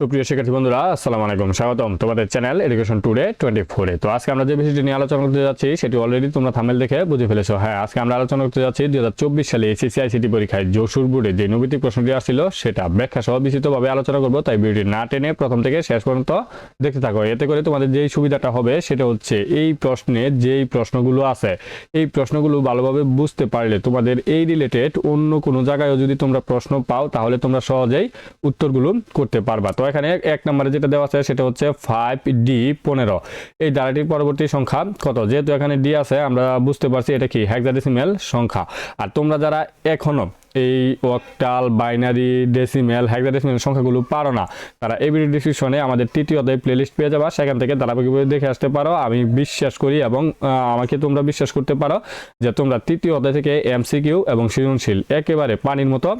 সুপ্রিয় শিক্ষার্থী বন্ধুরা, আসসালামু আলাইকুম, স্বাগতম তোমাদের চ্যানেল এডুকেশন টুডে টোয়েন্টি ফোরে তো আজকে আমরা যে বিষয়টি নিয়ে আলোচনা করতে যাচ্ছি, সেটি অলরেডি তোমরা থামেল দেখে বুঝে ফেলেছো। হ্যাঁ আজকে আমরা আলোচনা করতে যাচ্ছি দুই হাজার চব্বিশ সালে এসএসসি আইসিটি পরীক্ষায় যশোর বোর্ডে যে নৈতিক প্রশ্নটি আসছিল, সেটা ব্যাখ্যা সহ বিস্তৃতভাবে আলোচনা করব। তাই ভিডিওটি না টেনে প্রথম থেকে শেষ পর্যন্ত দেখতে থাকো। এতে করে তোমাদের যেই সুবিধাটা হবে, সেটা হচ্ছে এই প্রশ্নে যেই প্রশ্নগুলো আছে, এই প্রশ্নগুলো ভালোভাবে বুঝতে পারলে তোমাদের এই রিলেটেড অন্য কোনো জায়গায়ও যদি তোমরা প্রশ্ন পাও, তাহলে তোমরা সহজেই উত্তরগুলো করতে পারবা। তো এখানে এক নম্বরে যেটা দেওয়া আছে সেটা হচ্ছে ফাইভ ডি পনেরো। এই ধারাটির পরবর্তী সংখ্যা কত? যেহেতু এখানে ডি আছে, আমরা বুঝতে পারছি এটা কি হেক্সাডেসিমেল সংখ্যা। আর তোমরা যারা এখনও এই অক্টাল বাইনারি ডেসিমেল হেক্সাডেসিমেল সংখ্যাগুলো পারো না, তারা ভিডিও ডিসক্রিপশনে আমাদের তৃতীয় অধ্যায় প্লেলিস্ট পেয়ে যাবা। সেখান থেকে ধারাবাহিকভাবে দেখে আসতে পারো। আমি বিশ্বাস করি এবং আমাকে তোমরা বিশ্বাস করতে পারো যে তোমরা তৃতীয় অধ্যায় থেকে এমসিকিউ এবং সৃজনশীল, একেবারে পানির মতো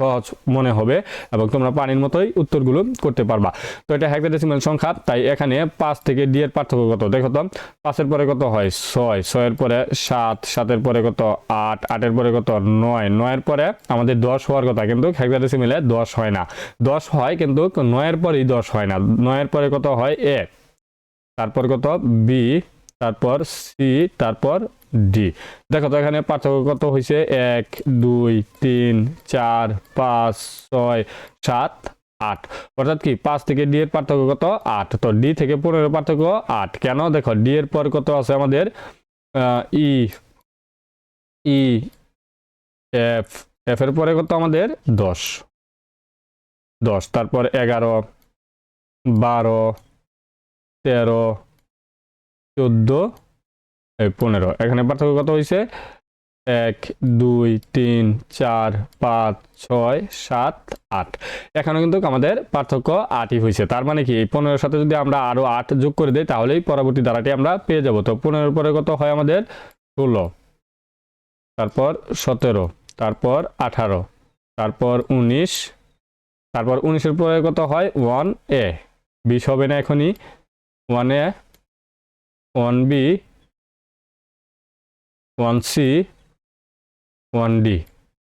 সহজ মনে হবে এবং তোমরা পানির মতোই উত্তরগুলো করতে পারবা। তো এটা হেক্সাডেসিমাল সংখ্যা, তাই এখানে পাঁচ থেকে ডি এর পার্থক্য কত? দেখো তো পাঁচের পরে কত হয়? ছয়। ছয়ের পরে সাত। সাতের পরে কত? আট। আটের পরে কত? নয়। নয়ের পরে আমাদের দশ হওয়ার কথা, কিন্তু হেক্সাডেসিমেলে দশ হয় না। দশ হয়, কিন্তু নয়ের পরেই দশ হয় না। নয়ের পরে কত হয়? এ। তারপর কত? বি। তারপর সি। তারপর ডি। দেখো তো এখানে পার্থক্য কত হয়েছে এক, দুই, তিন, চার, পাঁচ, ছয়, সাত, আট। অর্থাৎ কি, পাঁচ থেকে ডি এর পার্থক্য কত? আট। তো ডি থেকে পনেরো পার্থক্য আট। কেন? দেখো, ডি এর পর কত আছে আমাদের? ই ই, এফ। এফ এর পরে কত আমাদের? দশ। দশ। তারপর এগারো, বারো, তেরো, চোদ্দ পনেরো। এখানে পার্থক্য কত হয়েছে এক, দুই, তিন, চার, পাঁচ, ছয়, সাত, আট। এখানে কিন্তু আমাদের পার্থক্য আটই হয়েছে তার মানে কি? এই পনেরোর সাথে যদি আমরা আরও আট যোগ করে দিই, তাহলেই পরবর্তী ধারাটি আমরা পেয়ে যাব। তো পনেরোর পরে কত হয় আমাদের? ষোলো। তারপর সতেরো। তারপর আঠারো। তারপর উনিশ। তারপর উনিশের পরে কত হয়? One A. বিশ হবে না এখনই। One A. One B. One C, one D.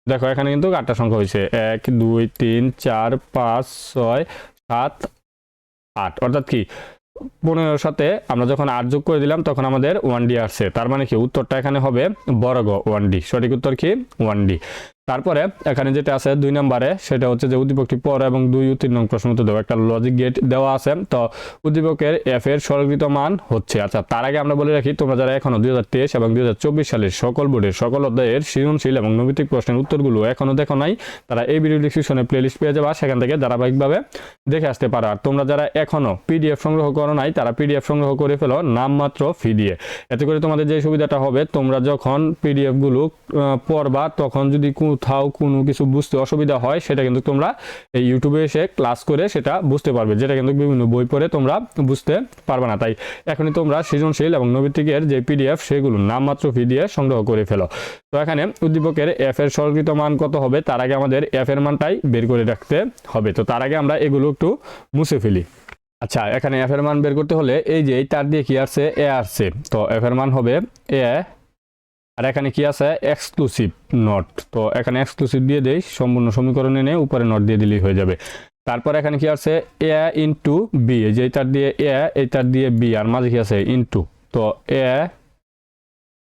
দেখো, এখানে কিন্তু আটটা সংখ্যা হয়েছে এক, দুই, তিন, চার, পাঁচ, ছয়, সাত, আট। অর্থাৎ কি, পনেরোর সাথে আমরা যখন আট যোগ করে দিলাম, তখন আমাদের ওয়ান ডি আসছে। তার মানে কি, উত্তরটা এখানে হবে বর্গ ওয়ান ডি। সঠিক উত্তর কি? One D. তারপরে এখানে যেটা আছে দুই নম্বরে, সেটা হচ্ছে যে উদ্দীপকটি পর এবং দুই ও তিন নং প্রশ্ন উত্তর দেওয়া। একটা লজিক গেট দেওয়া আছে, তো উদ্দীপকের এফ এর সরলকৃত মান হচ্ছে। আচ্ছা তার আগে আমরা বলে রাখি, তোমরা যারা এখনও দুই হাজার তেইশ এবং দুই হাজার চব্বিশ সালের সকল বোর্ডের সকল অধ্যায়ের সৃজনশীল এবং নৈতিক প্রশ্নের উত্তরগুলো এখনও দেখো নাই, তারা এই ভিডিও ডিসক্রিপশনে প্লেলিস্ট পেয়ে যাবা, সেখান থেকে ধারাবাহিকভাবে দেখে আসতে পারো। আর তোমরা যারা এখনও পিডিএফ সংগ্রহ করো নাই, তারা পিডিএফ সংগ্রহ করে ফেলো, নামমাত্র ফি দিয়ে। এতে করে তোমাদের যে সুবিধাটা হবে, তোমরা যখন পিডিএফগুলো পড়বা, তখন যদি কোথাও কোনো কিছু বুঝতে অসুবিধা হয়, সেটা কিন্তু তোমরা এই ইউটিউবে এসে ক্লাস করে সেটা বুঝতে পারবে। যেটা কিন্তু বিভিন্ন বই পড়ে তোমরা বুঝতে পারবে না। তাই এখনই তোমরা সৃজনশীল এবং নৈতিকের যে পিডিএফ সেগুলো নামমাত্র ফি দিয়ে সংগ্রহ করে ফেলো। তো এখানে উদ্দীপকের এফ এর সরকৃত মান কত হবে? তার আগে আমাদের এফ এর মানটাই বের করে রাখতে হবে। তো তার আগে আমরা এগুলো একটু মুছে ফেলি। আচ্ছা এখানে এফ এর মান বের করতে হলে এই যে এই তার দিয়ে কি আসছে? এ আসছে। তো এফ এর মান হবে এ আর এখানে কি আছে? এক্সক্লুসিভ নট তো এখানে এক্সক্লুসিভ দিয়ে দেই, সম্পূর্ণ সমীকরণে এনে উপরে নট দিয়ে দিলেই হয়ে যাবে। তারপর এখানে কি আছে? এ ইন্টু বি এই যে এইটার দিয়ে এ এইটার দিয়ে বি আর মাঝে কি আছে? ইন্টু তো এ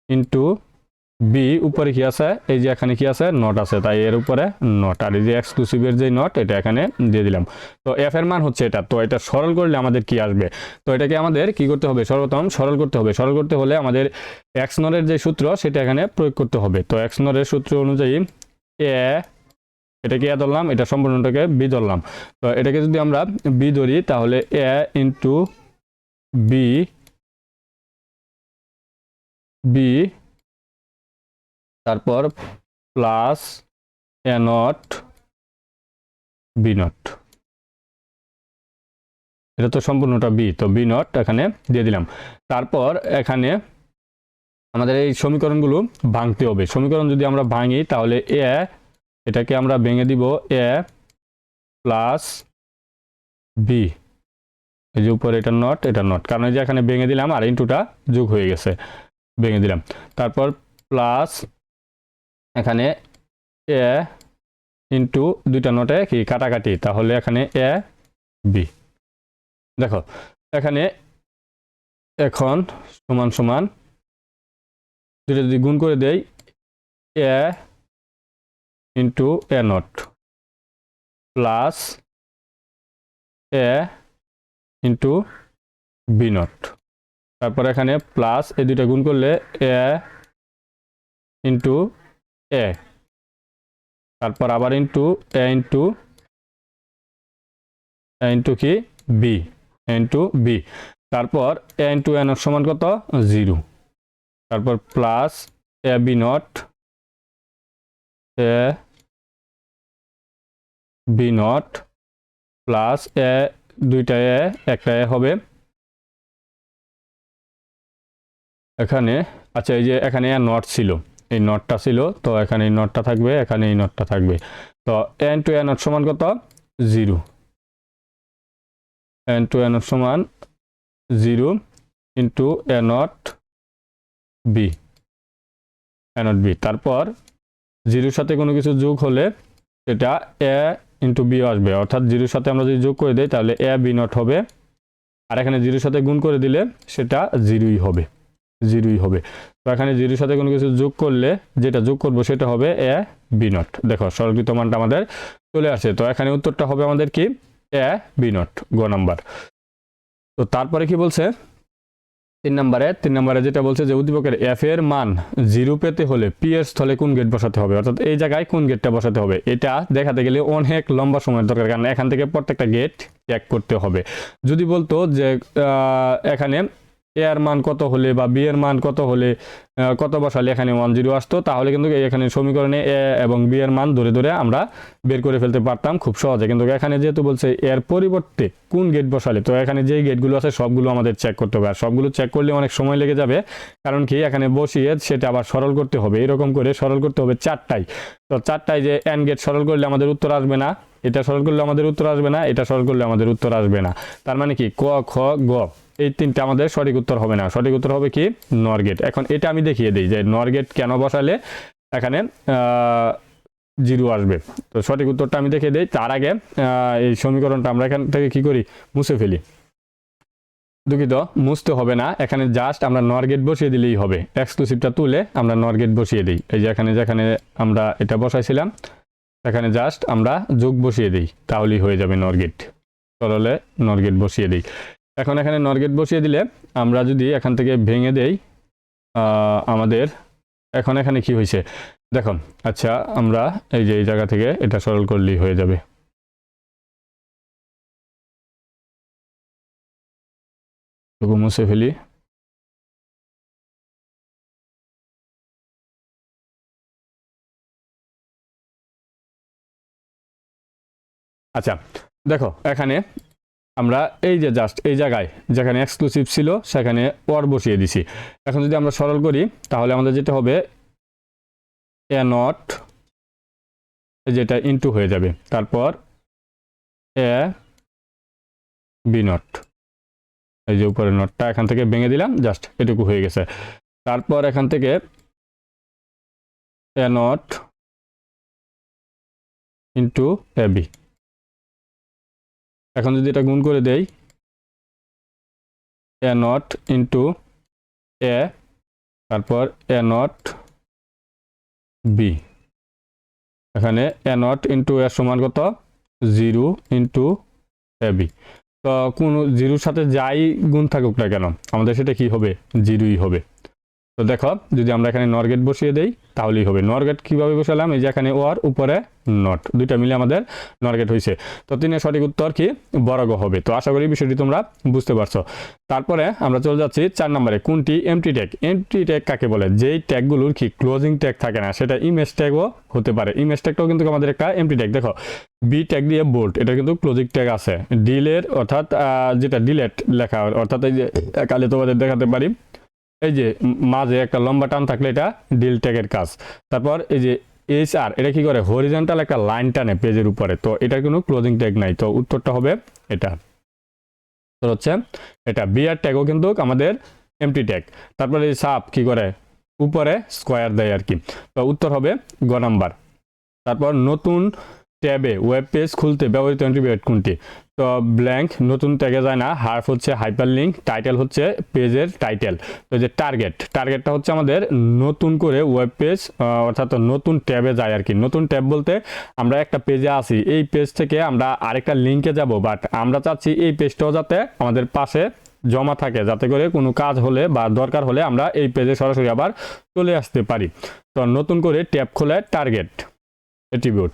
ইন্টু বি উপরে কি আছে? এই যে এখানে কি আছে? নট আছে। তাই এর উপরে নট আর এই যে এক্সক্লুসিভের যে নট এটা এখানে দিয়ে দিলাম। তো এফ এর মান হচ্ছে এটা। তো এটা সরল করলে আমাদের কি আসবে? তো এটাকে আমাদের কি করতে হবে? সর্বপ্রথম সরল করতে হবে। সরল করতে হলে আমাদের এক্স নরের যে সূত্র, সেটা এখানে প্রয়োগ করতে হবে। তো এক্স নরের সূত্র অনুযায়ী এ এটাকে এ ধরলাম? এটা সম্পূর্ণটাকে বি ধরলাম। তো এটাকে যদি আমরা বি ধরি, তাহলে এ ইন্টু বি বি তারপর plus A not B not এটা তো সম্পূর্ণটা বি তো বি নট এখানে দিয়ে দিলাম। তারপর এখানে আমাদের এই সমীকরণগুলো ভাঙতে হবে। সমীকরণ যদি আমরা ভাঙি, তাহলে এ এটাকে আমরা ভেঙে দিব এ প্লাস বি এই যে উপরে এটা নট এটা নট কারণ এই যে এখানে ভেঙে দিলাম, আর ইন্টুটা যোগ হয়ে গেছে। ভেঙে দিলাম। তারপর প্লাস এখানে এ ইন্টু দুইটা নোটে কি, কাটাকাটি। তাহলে এখানে এ, বি। দেখো, এখানে এখন সমান সমান দুটো যদি গুণ করে দেই, A into A not plus A into B not. তারপর এখানে প্লাস এই দুইটা গুণ করলে এ ইন্টু এ। তারপর আবার into A into A into কি? বি ইন্টু বি তারপর এ ইন্টু এন সমান কত? জিরো। তারপর plus A B not A B not plus A দুইটা এ, একটা এ হবে। এখানে আচ্ছা এই যে এখানে নট ছিল। এই নটটা ছিল, তো এখানে এই নটটা থাকবে, এখানে এই নটটা থাকবে। তো এন টু এ নট সমান কত? Zero. N two A not সমান zero into A not B A not B তারপর জিরোর সাথে কোনো কিছু যোগ হলে সেটা এ ইন্টু বি আসবে। অর্থাৎ জিরোর সাথে আমরা যদি যোগ করে দিই, তাহলে এ বি নট হবে। আর এখানে জিরোর সাথে গুণ করে দিলে সেটা জিরোই হবে। জিরোই হবে। তো এখানে জিরোর সাথে কোনো কিছু যোগ করলে যেটা যোগ করব সেটা হবে এ বি নট। দেখো, সরলকৃত মানটা আমাদের চলে আসে। তো এখানে উত্তরটা হবে আমাদের কি? এ বি নট, গ নাম্বার। তো তারপরে কি বলছে? তিন নম্বরে তিন নম্বরে যেটা বলছে যে উদ্দীপকের এফ এর মান জিরো পেতে হলে পি এর স্থলে কোন গেট বসাতে হবে? অর্থাৎ এই জায়গায় কোন গেটটা বসাতে হবে? এটা দেখাতে গেলে অনেক লম্বা সময়ের দরকার, কারণ এখান থেকে প্রত্যেকটা গেট চেক করতে হবে। যদি বলতো যে এখানে এ এর মান কত হলে বা বি এর মান কত হলে কত বসালে এখানে ওয়ান জিরো আসতো, তাহলে কিন্তু এখানে সমীকরণে এ এবং বি এর মান ধরে ধরে আমরা বের করে ফেলতে পারতাম খুব সহজে। কিন্তু এখানে যেহেতু বলছে এর পরিবর্তে কোন গেট বসালে, তো এখানে যেই গেটগুলো আছে সবগুলো আমাদের চেক করতে হবে। আর সবগুলো চেক করলে অনেক সময় লেগে যাবে, কারণ কি এখানে বসিয়ে সেটা আবার সরল করতে হবে। এরকম করে সরল করতে হবে চারটাই তো চারটায় যে এন গেট সরল করলে আমাদের উত্তর আসবে না। এটা সরল করলে আমাদের উত্তর আসবে না, এটা সরল করলে আমাদের উত্তর আসবে না। তার মানে কি? ক, খ, গ। এই তিনটা আমাদের সঠিক উত্তর হবে না। সঠিক উত্তর হবে কি? নরগেট এখন এটা আমি দেখিয়ে দিই যে নরগেট কেন বসালে এখানে জিরো আসবে। তো সঠিক উত্তরটা আমি দেখিয়ে দিই। তার আগে এই সমীকরণটা আমরা এখান থেকে কি করি? মুছে ফেলি। দুঃখিত, মুছতে হবে না। এখানে জাস্ট আমরা নরগেট বসিয়ে দিলেই হবে। এক্সক্লুসিভটা তুলে আমরা নরগেট বসিয়ে দিই। এই যে এখানে যেখানে আমরা এটা বসাইছিলাম এখানে জাস্ট আমরা যোগ বসিয়ে দিই, তাহলেই হয়ে যাবে নর গেট সরলে নর গেট বসিয়ে দিই। এখন এখানে নরগেট বসিয়ে দিলে আমরা যদি এখান থেকে ভেঙে দেই আমাদের এখন এখানে কি হয়েছে? দেখো আচ্ছা আমরা এই যে এই জায়গা থেকে এটা সরল করলেই হয়ে যাবে। মুছে ফেলি। আচ্ছা দেখো, এখানে আমরা এই যে জাস্ট এই জায়গায় যেখানে এক্সক্লুসিভ ছিল, সেখানে ওয়ার বসিয়ে দিছি। এখন যদি আমরা সরল করি, তাহলে আমাদের যেটা হবে এ নট যেটা ইনটু হয়ে যাবে। তারপর এ বি নট এই যে উপরে নটটা এখান থেকে ভেঙে দিলাম জাস্ট এটুকু হয়ে গেছে। তারপর এখান থেকে A not into A B এখন যদি এটা গুণ করে দেই এ নট ইন্টু এ তারপর এ নট বি এখানে এ নট ইন্টু এর সমান কত? জিরো ইন্টু এ বি তো কোন জিরোর সাথে যাই গুণ থাকুক না কেন, আমাদের সেটা কি হবে? জিরোই হবে। তো দেখো, যদি আমরা এখানে নরগেট বসিয়ে দেই, তাহলেই হবে। নরগেট কীভাবে বসালাম? এই যে এখানে ওয়ার উপরে নট দুইটা মিলে আমাদের নরগেট হয়েছে তো তিনের সঠিক উত্তর কি? বড় হবে। তো আশা করি বিষয়টি তোমরা বুঝতে পারছ। তারপরে আমরা চলে যাচ্ছি চার নম্বরে, কোনটি? এমটি ট্যাগ এমটি ট্যাগ কাকে বলে? যেই ট্যাগগুলোর কি ক্লোজিং ট্যাগ থাকে না, সেটা ইমেজ ট্যাগও হতে পারে। ইমেজ ট্যাগটাও কিন্তু আমাদের একটা এমটি ট্যাগ দেখো বি ট্যাগ দিয়ে বোল্ট এটা কিন্তু ক্লোজিং ট্যাগ আছে। ডিলের অর্থাৎ যেটা ডিলেট লেখা, অর্থাৎ এই যে, কালে তোমাদের দেখাতে পারি। এই যে মাঝে একটা লম্বা টান থাকলে এটা ডিল ট্যাগের কাজ। তারপর এই যে এইচ আর এটা কি করে? হরিজেন্টাল একটা লাইন টানে পেজের উপরে। তো এটার কোনো ক্লোজিং ট্যাগ নাই। তো উত্তরটা হবে এটা। তো হচ্ছে এটা। বিআর ট্যাগও কিন্তু আমাদের এমটি ট্যাগ তারপরে এই সাপ কি করে? উপরে স্কোয়ার দেয় আর কি। তো উত্তর হবে গ নাম্বার তারপর নতুন ট্যাবে ওয়েব পেজ খুলতে ব্যবহৃত অ্যান্টিবায়োটিক কোনটি? তো ব্ল্যাঙ্ক নতুন ট্যাগে যায় না হার্ফ হচ্ছে হাইপার লিঙ্ক টাইটেল হচ্ছে পেজের টাইটেল তো যে টার্গেট টার্গেটটা হচ্ছে আমাদের নতুন করে ওয়েব পেজ অর্থাৎ নতুন ট্যাবে যায় আর কি। নতুন ট্যাব বলতে আমরা একটা পেজে আসি এই পেজ থেকে আমরা আরেকটা লিঙ্কে যাব বাট আমরা চাচ্ছি এই পেজটাও যাতে আমাদের পাশে জমা থাকে, যাতে করে কোনো কাজ হলে বা দরকার হলে আমরা এই পেজে সরাসরি আবার চলে আসতে পারি। তো নতুন করে ট্যাব খোলে টার্গেট অ্যাট্রিবিউট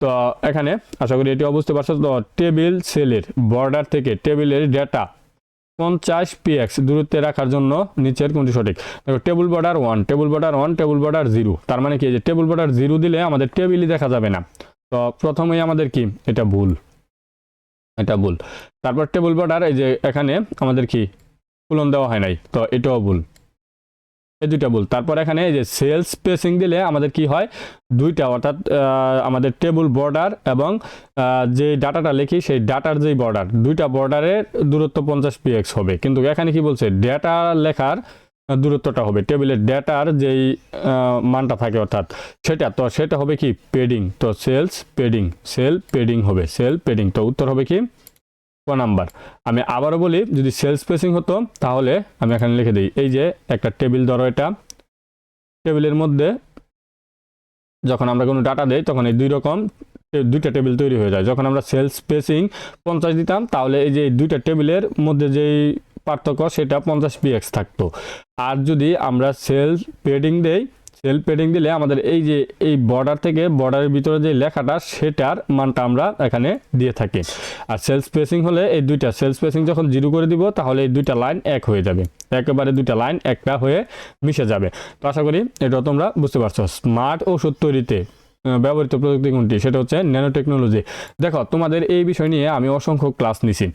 তো এখানে আশা করি এটিও বুঝতে পারছ। তো টেবিল সেলের বর্ডার থেকে টেবিলের ডেটা পঞ্চাশ পিএক্স দূরত্বে রাখার জন্য নিচের কোনটি সঠিক? দেখো table border one table border one table border zero তার মানে কি? যে টেবিল বর্ডার জিরো দিলে আমাদের টেবিলই দেখা যাবে না। তো প্রথমেই আমাদের কি? এটা ভুল। এটা ভুল। তারপর টেবিল বর্ডার এই যে এখানে আমাদের কি? ফুলন দেওয়া হয় নাই। তো এটাও ভুল। এই দুইটা ভুল তারপর এখানে এই যে সেলস স্পেসিং দিলে আমাদের কি হয়? দুইটা, অর্থাৎ আমাদের টেবিল বর্ডার এবং যে ডাটাটা লিখি, সেই ডাটার যেই বর্ডার দুইটা বর্ডারের দূরত্ব পঞ্চাশ পিএক্স হবে। কিন্তু এখানে কি বলছে? ডেটা লেখার দূরত্বটা হবে। টেবিলের ডেটার যেই মানটা থাকে, অর্থাৎ সেটা, তো সেটা হবে কি? পেডিং তো সেলস পেডিং সেল পেডিং হবে। সেল পেডিং তো উত্তর হবে কি? ক নাম্বার। আমি আবারও বলি, যদি সেলস স্পেসিং হতো, তাহলে আমি এখানে লিখে দিই, এই যে একটা টেবিল ধরো এটা। টেবিলের মধ্যে যখন আমরা কোনো ডাটা দেই, তখন এই দুই রকম দুইটা টেবিল তৈরি হয়ে যায়। যখন আমরা সেলস স্পেসিং পঞ্চাশ দিতাম, তাহলে এই যে দুইটা টেবিলের মধ্যে যেই পার্থক্য, সেটা পঞ্চাশ পিএক্স থাকতো। আর যদি আমরা সেলস পেডিং দেই সেল পেডিং দিলে আমাদের এই যে, এই বর্ডার থেকে বর্ডারের ভিতরে যে লেখাটা, সেটার মানটা আমরা এখানে দিয়ে থাকি। আর সেল স্পেসিং হলে এই দুইটা সেল স্পেসিং যখন জিরো করে দিব, তাহলে এই দুইটা লাইন এক হয়ে যাবে। একেবারে দুইটা লাইন একটা হয়ে মিশে যাবে। তো আশা করি এটা তোমরা বুঝতে পারছ। স্মার্ট ওষুধ তৈরিতে ব্যবহৃত প্রযুক্তি কোনটি? সেটা হচ্ছে ন্যানো টেকনোলজি দেখো, তোমাদের এই বিষয় নিয়ে আমি অসংখ্য ক্লাস নিছি।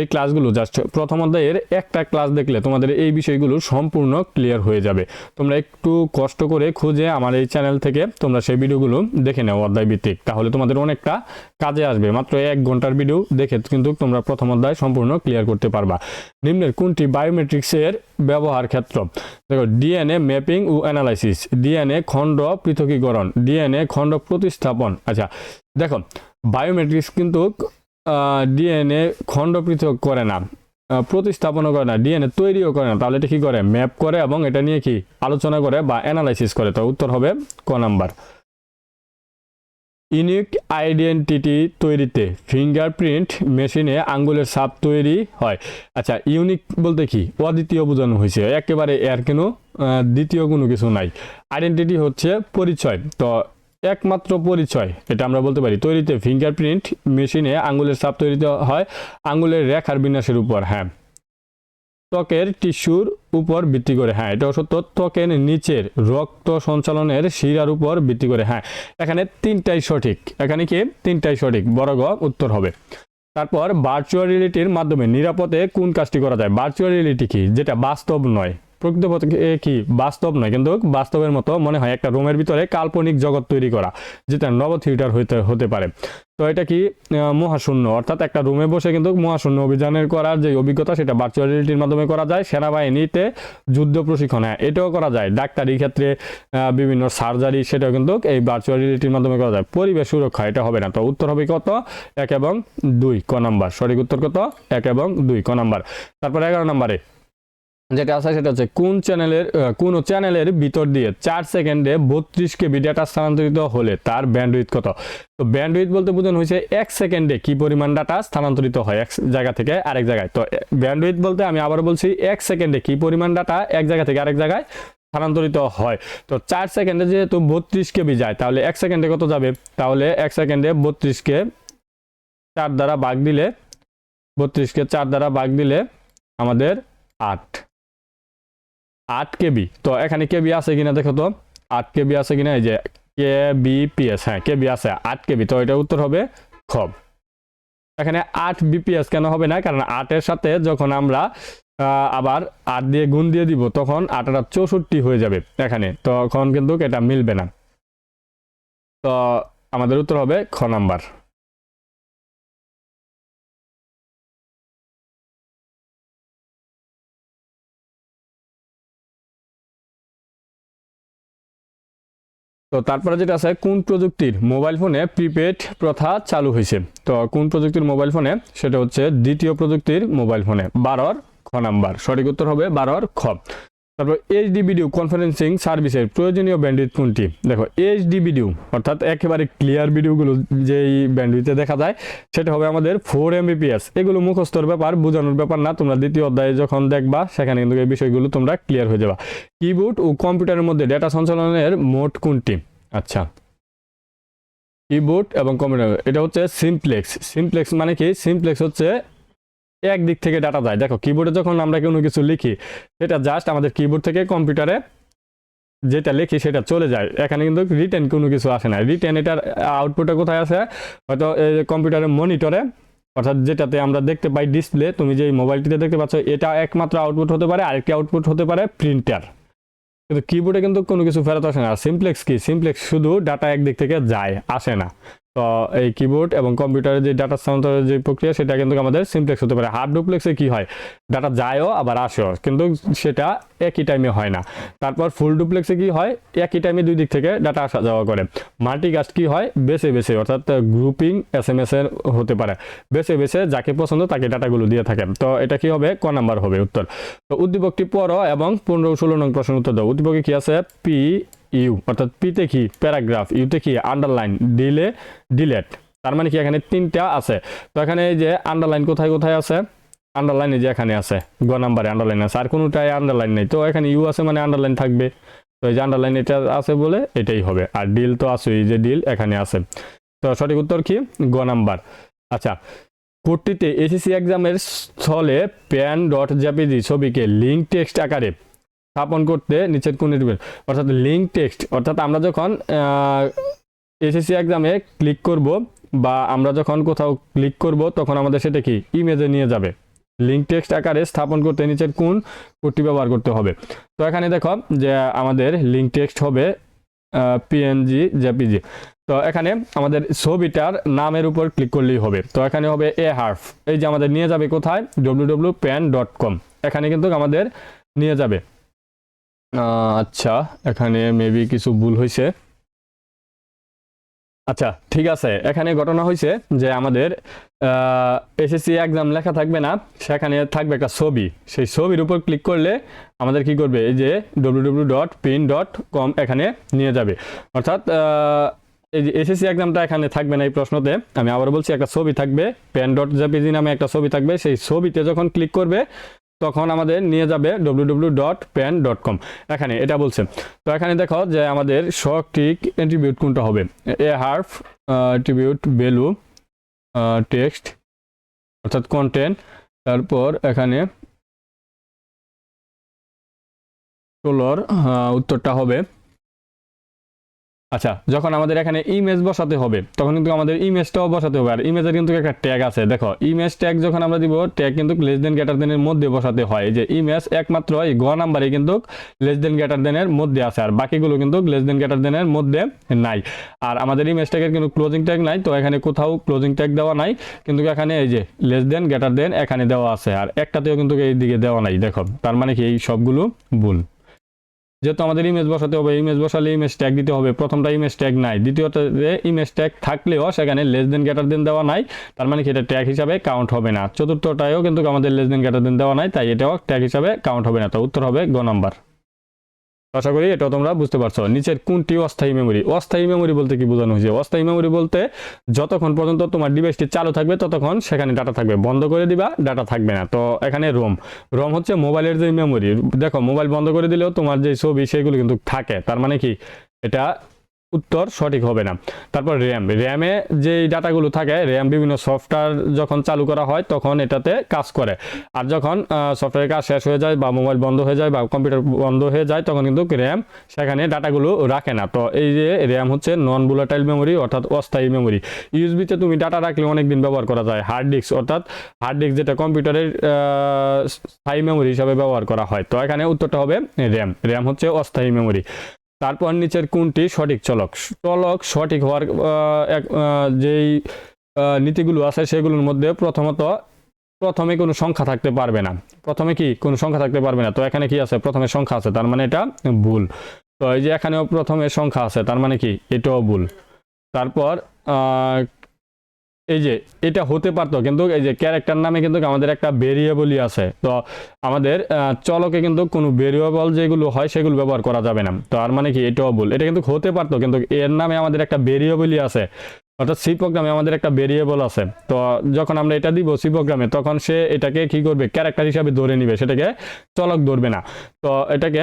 এই ক্লাসগুলো জাস্ট প্রথম অধ্যায়ের একটা ক্লাস দেখলে তোমাদের এই বিষয়গুলো সম্পূর্ণ ক্লিয়ার হয়ে যাবে। তোমরা একটু কষ্ট করে খুঁজে আমার এই চ্যানেল থেকে তোমরা সেই ভিডিওগুলো দেখে নাও অধ্যায় ভিত্তিক তাহলে তোমাদের অনেকটা কাজে আসবে। মাত্র এক ঘণ্টার ভিডিও দেখে কিন্তু তোমরা প্রথম অধ্যায় সম্পূর্ণ ক্লিয়ার করতে পারবা। নিম্নের কোনটি বায়োমেট্রিক্সের ব্যবহার ক্ষেত্র? দেখো ডিএনএ ম্যাপিং ও অ্যানালাইসিস ডিএনএ খণ্ড পৃথকীকরণ। ডিএনএ খণ্ড প্রতিস্থাপন। আচ্ছা দেখো বায়োমেট্রিক্স কিন্তু ডিএনএ খণ্ড পৃথক করে না। প্রতিস্থাপনও করে না ডিএনএ তৈরিও করে না। তাহলে এটা কি করে? ম্যাপ করে এবং এটা নিয়ে কি আলোচনা করে বা অ্যানালাইসিস করে? তো উত্তর হবে ক নাম্বার। ইউনিক আইডেন্টিটি তৈরিতে ফিঙ্গারপ্রিন্ট মেশিনে আঙ্গুলের ছাপ তৈরি হয়। আচ্ছা ইউনিক বলতে কি? অদ্বিতীয় বোঝানো হয়েছে। একেবারে এর কোনো দ্বিতীয় কোনো কিছু নাই। আইডেন্টিটি হচ্ছে পরিচয়। তো একমাত্র পরিচয়, এটা আমরা বলতে পারি। তৈরিতে ফিঙ্গারপ্রিন্ট মেশিনে আঙ্গুলের ছাপ তৈরিতে হয়, আঙ্গুলের রেখার বিন্যাসের উপর হ্যাঁ। ত্বকের টিস্যুর উপর ভিত্তি করে হ্যাঁ এটা সত্য। ত্বকের নিচের রক্ত সঞ্চালনের শিরার উপর ভিত্তি করে হ্যাঁ। এখানে তিনটাই সঠিক। এখানে কি? তিনটাই সঠিক। বড় গ উত্তর হবে। তারপর ভার্চুয়াল রিয়েলিটির মাধ্যমে নিরাপদে কোন কাজটি করা যায়? ভার্চুয়াল রিয়েলিটি কি? যেটা বাস্তব নয়। প্রকৃতপক্ষে কি, বাস্তব নয়, কিন্তু বাস্তবের মতো মনে হয় একটা রুমের ভিতরে কাল্পনিক জগৎ তৈরি করা, যেটা নব থিয়েটার হইতে, হতে পারে। তো এটা কি মহাশূন্য? অর্থাৎ একটা রুমে বসে কিন্তু মহাশূন্য অভিযানের করার যে অভিজ্ঞতা, সেটা ভার্চুয়াল রিয়েলিটির মাধ্যমে করা যায়। সেনাবাহিনীতে যুদ্ধ প্রশিক্ষণ হ্যাঁ এটাও করা যায়। ডাক্তারি ক্ষেত্রে বিভিন্ন সার্জারি সেটাও কিন্তু এই ভার্চুয়াল রিয়েলিটির মাধ্যমে করা যায়। পরিবেশ সুরক্ষা, এটা হবে না। তো উত্তর হবে কত? এক এবং দুই, ক নাম্বার। সঠিক উত্তর কত? এক এবং দুই, ক নাম্বার। তারপর এগারো নাম্বারে যেটা আছে সেটা হচ্ছে কোন চ্যানেলের কোন চ্যানেলের ভিতর দিয়ে চার সেকেন্ডে বত্রিশ কেবি ডাটা স্থানান্তরিত হলে তার ব্যান্ডউইথ কত? তো ব্যান্ডউইথ বলতে বোঝানো হয়েছে এক সেকেন্ডে কি পরিমাণ ডাটা স্থানান্তরিত হয় এক জায়গা থেকে আরেক জায়গায়। তো ব্যান্ডউইথ বলতে আমি আবার বলছি এক সেকেন্ডে কি পরিমাণ ডাটা এক জায়গা থেকে আরেক জায়গায় স্থানান্তরিত হয়। তো চার সেকেন্ডে যেহেতু বত্রিশ কেবি যায়, তাহলে এক সেকেন্ডে কত যাবে? তাহলে এক সেকেন্ডে বত্রিশকে চার দ্বারা বাঘ দিলে বত্রিশকে চার দ্বারা বাঘ দিলে আমাদের আট। আট কেবি। তো এখানে কেবি আছে কিনা দেখো তো। আট কেবি আছে কিনা? এই যে কে বি পি এস হ্যাঁ কেবি আছে, আট কেবি। তো এটা উত্তর হবে খব। এখানে আট বিপিএস কেন হবে না? কারণ আটের সাথে যখন আমরা আবার আট দিয়ে গুণ দিয়ে দিব, তখন আটটা চৌষট্টি হয়ে যাবে এখানে। তখন কিন্তু এটা মিলবে না। তো আমাদের উত্তর হবে খ নাম্বার। তো তারপরে যেটা আছে, কোন প্রযুক্তির মোবাইল ফোনে প্রিপেড প্রথা চালু হয়েছে? তো কোন প্রযুক্তির মোবাইল ফোনে সেটা হচ্ছে দ্বিতীয় প্রযুক্তির মোবাইল ফোনে বারোর খ নাম্বার। সঠিক উত্তর হবে বারোর খ। তারপর এইচডি ভিডিও কনফারেন্সিং সার্ভিসের প্রয়োজনীয় ব্যান্ডউইথ কোনটি? দেখো এইচডি ভিডিও অর্থাৎ একেবারে ক্লিয়ার ভিডিওগুলো যেই ব্যান্ডউইথে দেখা যায়, সেটা হবে আমাদের ফোর এমবিপিএস এগুলো মুখস্থর ব্যাপার, বোঝানোর ব্যাপার না। তোমরা দ্বিতীয় অধ্যায়ে যখন দেখবা, সেখানে কিন্তু এই বিষয়গুলো তোমরা ক্লিয়ার হয়ে যাবা। কিবোর্ড ও কম্পিউটারের মধ্যে ডেটা সঞ্চালনের মোট কোনটি? আচ্ছা। কিবোর্ড এবং কম্পিউটার এটা হচ্ছে সিমপ্লেক্স সিমপ্লেক্স মানে কি? সিমপ্লেক্স হচ্ছে এক দিক থেকে ডাটা যায়। দেখো কিবোর্ডে যখন আমরা কোনো কিছু লিখি, সেটা জাস্ট আমাদের কিবোর্ড থেকে কম্পিউটারে যেটা লিখি, সেটা চলে যায়। এখানে কিন্তু রিটেন কোনো কিছু আসে না। রিটেন এটার আউটপুটটা কোথায় আছে হয়তো কম্পিউটারের মনিটরে অর্থাৎ যেটাতে আমরা দেখতে পাই ডিসপ্লে তুমি যে মোবাইলটিতে দেখতে পাচ্ছ, এটা একমাত্র আউটপুট হতে পারে, আরেকটি আউটপুট হতে পারে প্রিন্টার কিন্তু কিবোর্ডে কিন্তু কোনো কিছু ফেরত আসে না। সিমপ্লেক্স কি? সিমপ্লেক্স শুধু ডাটা একদিক থেকে যায়, আসে না। তো এই কিবোর্ড এবং কম্পিউটারের যে ডাটা স্থানান্তরের যে প্রক্রিয়া, সেটা কিন্তু আমাদের সিমপ্লেক্স হতে পারে। হাফ ডুপ্লেক্সে কি হয়? ডাটা যায়ও, আবার আসেও। কিন্তু সেটা একই টাইমে হয় না। তারপর ফুল ডুপ্লেক্সে কি হয়? একই টাইমে দুই দিক থেকে ডাটা আসা যাওয়া করে। মাল্টিকাস্ট কি হয়? বেছে বেছে, অর্থাৎ গ্রুপিং এস এম এস এর হতে পারে। বেছে বেছে যাকে পছন্দ তাকে ডাটাগুলো দিয়ে থাকে। তো এটা কি হবে? ক নাম্বার হবে উত্তর। তো উদ্দীপকটি পড়ো এবং পনেরো ষোলো নং প্রশ্ন উত্তর দাও। উদ্দীপকে কি আছে? পি ইউ, অর্থাৎ পিতে কি, প্যারাগ্রাফ ইউতে কি আন্ডারলাইন ডিলে ডিলেট তার মানে কি এখানে তিনটা আছে। তো এখানে এই যে আন্ডারলাইন কোথায় কোথায় আছে? আন্ডারলাইন যে এখানে আছে। গ নাম্বারে আন্ডারলাইন আছে। আর কোনোটাই আন্ডারলাইন নেই। তো এখানে ইউ আছে মানে আন্ডারলাইন থাকবে। তো এই যে আন্ডারলাইন এটা আছে বলে এটাই হবে। আর ডিল তো আছে, এই যে ডিল এখানে আছে। তো সঠিক উত্তর কি? গ নাম্বার। আচ্ছা কোডটিতে এসএসসি এক্সামের স্থলে প্যান ডট জেপিজি ছবিকে লিঙ্ক টেক্সট আকারে স্থাপন করতে নিচের কোন দিবেন। অর্থাৎ লিঙ্ক টেক্সট অর্থাৎ আমরা যখন এসএসসি এক্সামে ক্লিক করব বা আমরা যখন কোথাও ক্লিক করব, তখন আমাদের সেটা কি? ইমেজে নিয়ে যাবে। লিঙ্ক টেক্সট আকারে স্থাপন করতে নিচের কোন কোডটি ব্যবহার করতে হবে। তো এখানে দেখো যে আমাদের লিঙ্ক টেক্সট হবে পিএনজি জেপিজি তো এখানে আমাদের ছবিটার নামের উপর ক্লিক করলেই হবে। তো এখানে হবে এ হার্ফ এই যে আমাদের নিয়ে যাবে কোথায়? W W pan dot com এখানে কিন্তু আমাদের নিয়ে যাবে। আচ্ছা এখানে মেবি কিছু ভুল হয়েছে আচ্ছা ঠিক আছে। এখানে ঘটনা হয়েছে যে আমাদের এসএসসি এক্সাম লেখা থাকবে না, সেখানে থাকবে একটা ছবি। সেই ছবির উপর ক্লিক করলে আমাদের কি করবে? এই যে ডব্লিউ ডট ডট কম এখানে নিয়ে যাবে। অর্থাৎ এই যে এসএসসি এক্সামটা এখানে থাকবে না এই প্রশ্নতে। আমি আবার বলছি, একটা ছবি থাকবে পেন ডট জেপিজি নামে একটা ছবি থাকবে। সেই ছবিতে যখন ক্লিক করবে তখন আমাদের নিয়ে যাবে W dot pen dot com এখানে এটা বলছে। তো এখানে দেখো যে আমাদের সঠিক এন্ট্রিবিউট কোনটা হবে? A href attribute value text অর্থাৎ কন্টেন্ট তারপর এখানে উত্তরটা হবে। আচ্ছা যখন আমাদের এখানে ইমেজ বসাতে হবে, তখন কিন্তু আমাদের ইমেজটাও বসাতে হবে। আর ইমেজের কিন্তু একটা ট্যাগ আছে। দেখো ইমেজ ট্যাগ যখন আমরা দিব ট্যাগ কিন্তু লেস দেন গ্রেটার দেনের মধ্যে বসাতে হয়। যে ইমেজ একমাত্র এই গ নাম্বারে কিন্তু লেস দেন গ্রেটার দেনের মধ্যে আছে, আর বাকিগুলো কিন্তু লেস দেন গ্রেটার দেনের মধ্যে নাই। আর আমাদের ইমেজ ট্যাগের কিন্তু ক্লোজিং ট্যাগ নাই, তো এখানে কোথাও ক্লোজিং ট্যাগ দেওয়া নাই। কিন্তু এখানে এই যে লেস দেন গ্রেটার দেন এখানে দেওয়া আছে, আর একটাতেও কিন্তু এই দিকে দেওয়া নাই। দেখো, তার মানে কি এই সবগুলো ভুল। যেহেতু আমাদের ইমেজ বসাতে হবে ইমেজ বসালে ইমেজ ট্যাগ দিতে হবে। প্রথমটা ইমেজ ট্যাগ নাই, দ্বিতীয়টাতে ইমেজ ট্যাগ থাকলেও সেখানে লেস দেন গ্যাটার দেন দেওয়া নাই, তার মানে কি এটা ট্যাগ হিসাবে কাউন্ট হবে না। চতুর্থটায়ও কিন্তু আমাদের লেস দেন গ্যাটার দেন দেওয়া নাই, তাই এটাও ট্যাগ হিসাবে কাউন্ট হবে না। তো উত্তর হবে গ নাম্বার আশা করি এটা তোমরা বুঝতে পারছ। নিচের কোনটি অস্থায়ী মেমোরি অস্থায়ী মেমোরি বলতে কি বোঝানো হয়েছে? অস্থায়ী মেমোরি বলতে যতক্ষণ পর্যন্ত তোমার ডিভাইসটি চালু থাকবে, ততক্ষণ সেখানে ডাটা থাকবে। বন্ধ করে দিবা ডাটা থাকবে না। তো এখানে রোম রোম হচ্ছে মোবাইলের যে মেমোরি দেখো, মোবাইল বন্ধ করে দিলেও তোমার যে ছবি, সেগুলো কিন্তু থাকে। তার মানে কি? এটা উত্তর সঠিক হবে না। তারপর র্যাম র্যামে যে ডাটাগুলো থাকে র্যাম বিভিন্ন সফটওয়্যার যখন চালু করা হয়, তখন এটাতে কাজ করে। আর যখন সফটওয়্যারের কাজ শেষ হয়ে যায় বা মোবাইল বন্ধ হয়ে যায় বা কম্পিউটার বন্ধ হয়ে যায়, তখন কিন্তু র্যাম সেখানে ডাটাগুলো রাখে না। তো এই যে র্যাম হচ্ছে নন বুলেটাইল মেমোরি অর্থাৎ অস্থায়ী মেমোরি ইউএসবিতে তুমি ডাটা রাখলে অনেক দিন ব্যবহার করা যায়। হার্ড ডিস্ক অর্থাৎ হার্ড ডিস্ক যেটা কম্পিউটারের স্থায়ী মেমোরি হিসাবে ব্যবহার করা হয়। তো এখানে উত্তরটা হবে র্যাম র্যাম হচ্ছে অস্থায়ী মেমোরি তারপর নিচের কোনটি? সঠিক চলক। চলক সঠিক হওয়ার এক যেই নীতিগুলো আছে সেগুলোর মধ্যে প্রথমত প্রথমে কোনো সংখ্যা থাকতে পারবে না। প্রথমে কি? কোনো সংখ্যা থাকতে পারবে না। তো এখানে কি আছে? প্রথমে সংখ্যা আছে, তার মানে এটা ভুল। তো এই যে এখানেও প্রথমে সংখ্যা আছে, তার মানে কি? এটাও ভুল। তারপর এই যে, এটা হতে পারতো, কিন্তু এই যে ক্যারেক্টার নামে কিন্তু আমাদের একটা ভেরিয়েবলই আছে। তো আমাদের চলকে কিন্তু কোনো ভেরিয়েবল যেগুলো হয় সেগুলো ব্যবহার করা যাবে না। তো আর মানে কি, এটাও ভুল। এটা কিন্তু হতে পারতো, কিন্তু এর নামে আমাদের একটা ভেরিয়েবলই আছে। অর্থাৎ সি প্রোগ্রামে আমাদের একটা ভেরিয়েবল আছে। তো যখন আমরা এটা দিব সি প্রোগ্রামে তখন সে এটাকে কি করবে ক্যারেক্টার হিসাবে ধরে নিবে। সেটাকে চলক ধরবে না। তো এটাকে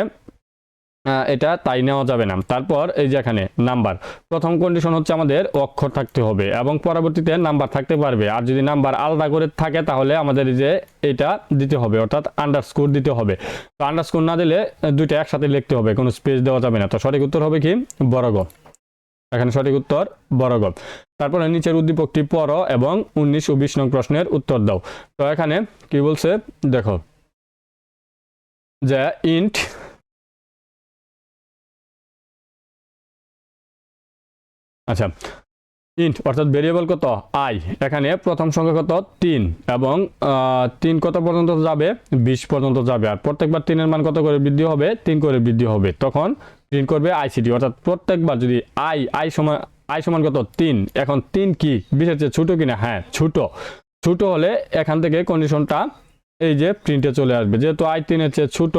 এটা তাই নেওয়া যাবে না। তারপর এই যে এখানে নাম্বার। প্রথম কন্ডিশন হচ্ছে আমাদের অক্ষর থাকতে হবে এবং পরবর্তীতে নাম্বার থাকতে পারবে। আর যদি নাম্বার আলাদা করে থাকে তাহলে আমাদের যে এটা দিতে হবে, অর্থাৎ আন্ডারস্কোর দিতে হবে। তো আন্ডারস্কোর না দিলে দুইটা একসাথে লিখতে হবে, কোনো স্পেস দেওয়া যাবে না। তো সঠিক উত্তর হবে কি? বর্গ। এখানে সঠিক উত্তর, বর্গ। তারপরে নিচের উদ্দীপকটি পর এবং উনিশ ও বিশ নং প্রশ্নের উত্তর দাও। তো এখানে কি বলছে? দেখো। যে ইন্ট আচ্ছা ইন্ট অর্থাৎ ভেরিয়েবল কত? আই এখানে প্রথম সংখ্যা কত? তিন। এবং তিন কত পর্যন্ত যাবে? বিশ পর্যন্ত যাবে। আর প্রত্যেকবার তিনের মান কত করে বৃদ্ধি হবে? তিন করে বৃদ্ধি হবে। তখন প্রিন্ট করবে আইসিটি অর্থাৎ প্রত্যেকবার যদি আই আই সমান আই সমান কত? তিন। এখন তিন কি? বিশের চেয়ে ছোটো কিনা? হ্যাঁ ছোট। ছোট হলে এখান থেকে কন্ডিশনটা এই যে প্রিন্টে চলে আসবে। যেহেতু আই তিনের চেয়ে ছোট,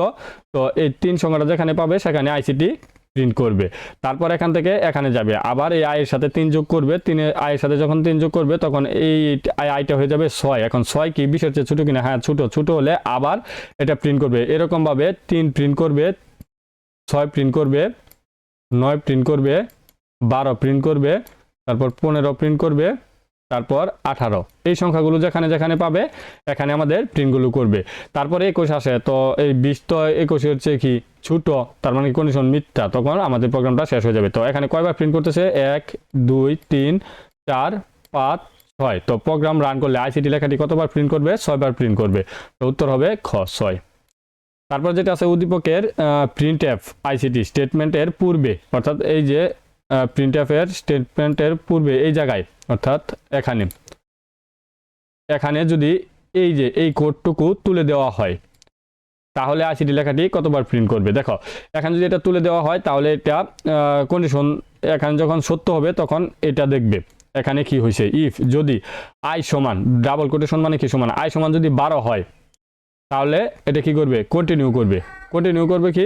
তো এই তিন সংখ্যাটা যেখানে পাবে, সেখানে আইসিটি প্রিন্ট করবে। তারপর এখান থেকে এখানে যাবে। আবার এই আয়ের সাথে তিন যোগ করবে। তিনের আয়ের সাথে যখন তিন যোগ করবে, তখন এই আইটা হয়ে যাবে ছয়। এখন ছয় কি? বিশের চেয়ে ছোটো কিনা? হ্যাঁ ছোটো। ছোটো হলে আবার এটা প্রিন্ট করবে। এরকমভাবে তিন প্রিন্ট করবে, ছয় প্রিন্ট করবে, নয় প্রিন্ট করবে, বারো প্রিন্ট করবে, তারপর পনেরো প্রিন্ট করবে তারপর আঠারো। এই সংখ্যাগুলো যেখানে যেখানে পাবে, এখানে আমাদের প্রিন্টগুলো করবে। তারপরে একুশ আসে, তো এই বিশ, তো একুশে হচ্ছে কি? ছোট, তার মানে কন্ডিশন মিথ্যা, তখন আমাদের প্রোগ্রামটা শেষ হয়ে যাবে। তো এখানে কয়বার প্রিন্ট করতেছে? এক, দুই, তিন, চার, পাঁচ, ছয়। তো প্রোগ্রাম রান করলে আইসিটি লেখাটি কতবার প্রিন্ট করবে? ছয়বার প্রিন্ট করবে। তো উত্তর হবে খ, ছয়। তারপর যেটা আছে উদ্দীপকের প্রিন্ট অ্যাপ আইসিটি স্টেটমেন্টের পূর্বে, অর্থাৎ এই যে প্রিন্ট এফের স্টেটমেন্টের পূর্বে এই জায়গায়, অর্থাৎ এখানে। এখানে যদি এই যে এই কোডটুকু তুলে দেওয়া হয়, তাহলে আইসিটি লেখাটি কতবার প্রিন্ট করবে? দেখো, এখানে যদি এটা তুলে দেওয়া হয়, তাহলে এটা কন্ডিশন এখানে যখন সত্য হবে, তখন এটা দেখবে। এখানে কি হয়েছে? ইফ যদি আই সমান ডাবল কোটেশন মানে কি সমান? আই সমান যদি বারো হয়, তাহলে এটা কি করবে? কন্টিনিউ করবে। কন্টিনিউ করবে কি?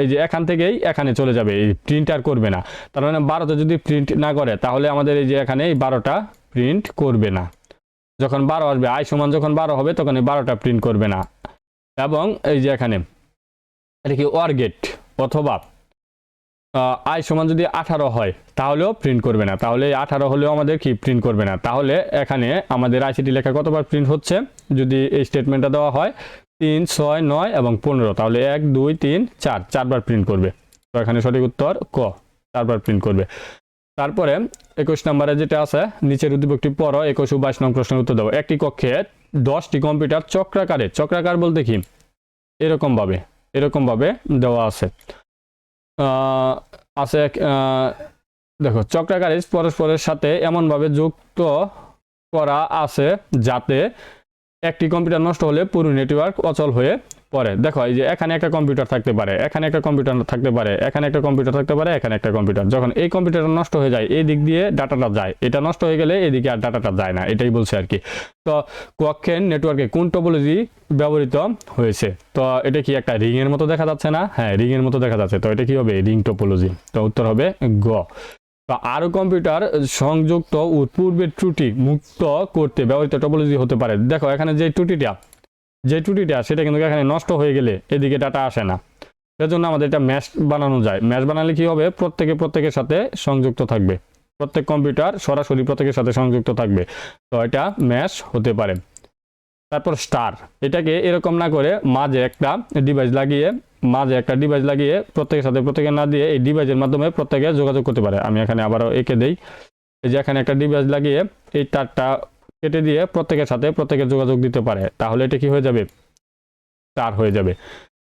এই যে এখান থেকেই এখানে চলে যাবে, এই প্রিন্ট আর করবে না। তার মানে বারোতে যদি প্রিন্ট না করে, তাহলে আমাদের এই যে এখানে এই বারোটা প্রিন্ট করবে না। যখন বারো আসবে আই সমান যখন বারো হবে, তখন এই বারোটা প্রিন্ট করবে না। এবং এই যে এখানে, এটা কি ওয়ার গেট অথবা আই সমান যদি আঠারো হয়, তাহলেও প্রিন্ট করবে না। তাহলে এই আঠারো হলেও আমাদের কি প্রিন্ট করবে না। তাহলে এখানে আমাদের আইসিটি লেখা কতবার প্রিন্ট হচ্ছে? যদি এই স্টেটমেন্টটা দেওয়া হয় তিন, ছয়, নয় এবং পনেরো। তাহলে এক, দুই, তিন, চার। চারবার প্রিন্ট করবে। তো এখানে সঠিক উত্তর ক। চারবার প্রিন্ট করবে। তারপরে একুশ নম্বরে যেটা আছে, নিচের উদ্দীপকটি পড়ো, একুশ ও বাইশ নং প্রশ্নের উত্তর দেবো। একটি কক্ষে দশটি কম্পিউটার চক্রাকারে, চক্রাকার বলতে কি? এরকমভাবে এরকমভাবে দেওয়া আছে। আছে দেখো, চক্রাকারে পরস্পরের সাথে এমনভাবে যুক্ত করা আছে যাতে একটি কম্পিউটার নষ্ট হলে পুরো নেটওয়ার্ক অচল হয়ে পড়ে। দেখো, এই যে এখানে একটা কম্পিউটার থাকতে পারে, এখানে একটা কম্পিউটার থাকতে পারে, এখানে একটা কম্পিউটার থাকতে পারে, এখানে একটা কম্পিউটার। যখন এই কম্পিউটারটা নষ্ট হয়ে যায়, এই দিক দিয়ে ডাটাটা যায়। এটা নষ্ট হয়ে গেলে এদিকে আর ডাটাটা যায় না, এটাই বলছে আর কি। তো কক্ষের নেটওয়ার্কে কোন টপোলজি ব্যবহৃত হয়েছে? তো এটা কি একটা রিং এর মতো দেখা যাচ্ছে না? হ্যাঁ রিং এর মতো দেখা যাচ্ছে। তো এটা কি হবে? রিং টপোলজি তো উত্তর হবে গ। তো আরও কম্পিউটার সংযুক্ত পূর্বের ত্রুটি মুক্ত করতে ব্যবহৃত টপোলজি হতে পারে। দেখো, এখানে যে ত্রুটিটা যে ত্রুটিটা, সেটা কিন্তু এখানে নষ্ট হয়ে গেলে এদিকে ডাটা আসে না। সেজন্য আমাদের এটা ম্যাশ বানানো যায়। ম্যাশ বানালে কি হবে? প্রত্যেকে প্রত্যেকের সাথে সংযুক্ত থাকবে। প্রত্যেক কম্পিউটার সরাসরি প্রত্যেকের সাথে সংযুক্ত থাকবে। তো এটা ম্যাশ হতে পারে। তারপর স্টার এটাকে এরকম না করে মাঝে একটা ডিভাইস লাগিয়ে মাঝে একটা ডিভাইস লাগিয়ে প্রত্যেকের সাথে, প্রত্যেকে না দিয়ে এই ডিভাইসের মাধ্যমে প্রত্যেকে যোগাযোগ করতে পারে। আমি এখানে আবারও এঁকে দেই। এই যে এখানে একটা ডিভাইস লাগিয়ে এই তারটা কেটে দিয়ে প্রত্যেকের সাথে প্রত্যেকে যোগাযোগ দিতে পারে। তাহলে এটা কি হয়ে যাবে? স্টার হয়ে যাবে।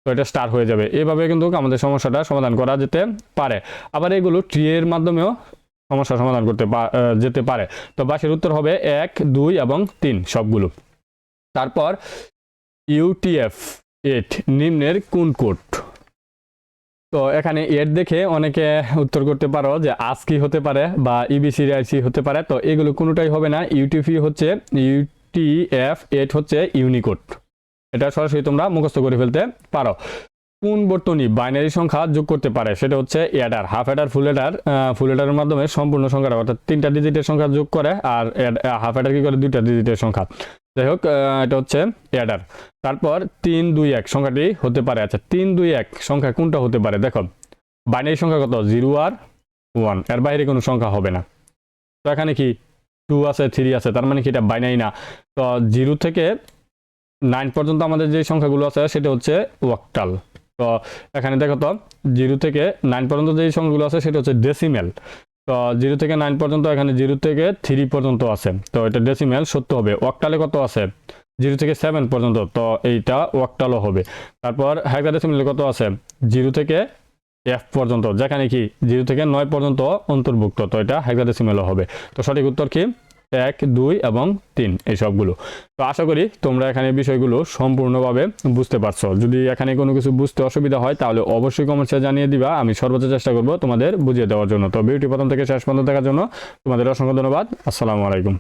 তো এটা স্টার হয়ে যাবে। এভাবে কিন্তু আমাদের সমস্যাটা সমাধান করা যেতে পারে। আবার এগুলো ট্রি এর মাধ্যমেও সমস্যা সমাধান করতে যেতে পারে। তো বাসের উত্তর হবে এক, দুই এবং তিন সবগুলো। তারপর ইউটিএফ এইট নিম্নের কোন কোড তো এখানে এর দেখে অনেকে উত্তর করতে পারো যে আজ কি হতে পারে বা E ইবিসি আইসি হতে পারে। তো এগুলো কোনোটাই হবে না। ইউটিপি হচ্ছে ইউটিএফ এট হচ্ছে ইউনিকোড। এটা সরাসরি তোমরা মুখস্থ করে ফেলতে পারো। কোন বর্তনী বাইনারি সংখ্যা যোগ করতে পারে, সেটা হচ্ছে adder half adder full adder full এডারের মাধ্যমে সম্পূর্ণ সংখ্যা অর্থাৎ তিনটা ডিজিটের সংখ্যা যোগ করে, আর হাফ অ্যাডার কি করে? দুইটা ডিজিটের সংখ্যা। যাই হোক এটা হচ্ছে অ্যাডার তারপর তিন দুই এক, সংখ্যাটি হতে পারে। আচ্ছা তিন দুই এক, সংখ্যা কোনটা হতে পারে? দেখো, বাইনারি সংখ্যা কত? জিরো আর ওয়ানের বাইরে কোনো সংখ্যা হবে না। তো এখানে কি? টু আছে থ্রি আছে, তার মানে কি এটা বাইনারি না? তো জিরো থেকে নাইন পর্যন্ত আমাদের যে সংখ্যাগুলো আছে, সেটা হচ্ছে ওয়াকটাল তো এখানে দেখো তো, জিরো থেকে নাইন পর্যন্ত যে সংখ্যাগুলো আছে সেটা হচ্ছে ডেসিমেল তো জিরো থেকে নাইন পর্যন্ত, এখানে জিরো থেকে থ্রি পর্যন্ত আছে। তো এটা ডেসিমেল সত্য হবে। ওয়াকটালে কত আছে? জিরো থেকে সেভেন পর্যন্ত, তো এইটা ওয়াকটালও হবে। তারপর হেক্সাডেসিমেলে কত আছে? জিরো থেকে এফ পর্যন্ত, যেখানে কি? জিরো থেকে নয় পর্যন্ত অন্তর্ভুক্ত, তো এটা হেক্সাডেসিমেলও হবে। তো সঠিক উত্তর কি? এক, দুই এবং তিন এই সবগুলো। তো আশা করি তোমরা এখানে বিষয়গুলো সম্পূর্ণভাবে বুঝতে পারছ। যদি এখানে কোনো কিছু বুঝতে অসুবিধা হয়, তাহলে অবশ্যই কমেন্টসে জানিয়ে দিবা। আমি সর্বোচ্চ চেষ্টা করব তোমাদের বুঝিয়ে দেওয়ার জন্য। তো ভিডিওটি প্রথম থেকে শেষ পর্যন্ত দেখার জন্য তোমাদের অসংখ্য ধন্যবাদ। আসসালামু আলাইকুম।